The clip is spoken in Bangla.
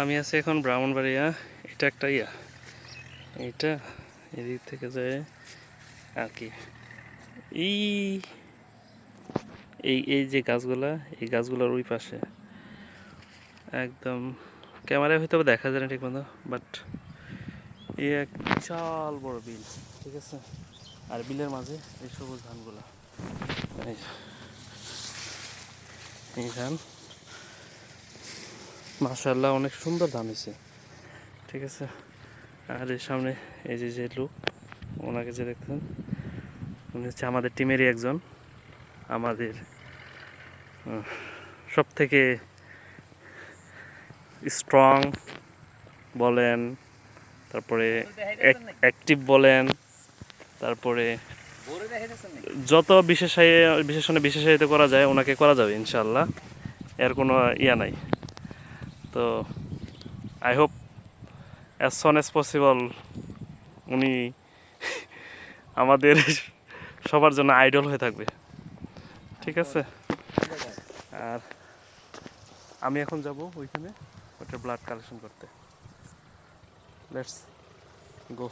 আমি আছি এখন ব্রাহ্মণবাড়িয়া। এটা একটা ইয়া। এইটা এদিক থেকে যায় আর কি। এই এই এই যে গাছগুলা, এই গাছগুলোর ওই পাশে। একদম ক্যামেরায় হয়তো দেখা যায় না ঠিক মতো, বাট এই এক বিশাল বড় বিল, ঠিক আছে? আর বিলের মাঝে এই সবুজ ধানগুলা। এই ধান। মাশাল্লাহ অনেক সুন্দর ধান হয়েছে ঠিক আছে? আর এর সামনে এই যে যে লোক, ওনাকে যে দেখছেন, উনি হচ্ছে আমাদের টিমেরই একজন। আমাদের সব থেকে স্ট্রং বলেন, তারপরে অ্যাক্টিভ বলেন, তারপরে যত বিশেষায়, বিশেষণে বিশেষায়িত করা যায়, ওনাকে করা যাবে ইনশাল্লাহ এর কোনো ইয়া নাই। তো I hope as soon as possible উনি আমাদের সবার জন্য আইডল হয়ে থাকবে। ঠিক আছে? আর আমি এখন যাব ওইখানে ওটা ব্লাড কালেকশন করতে। Let's go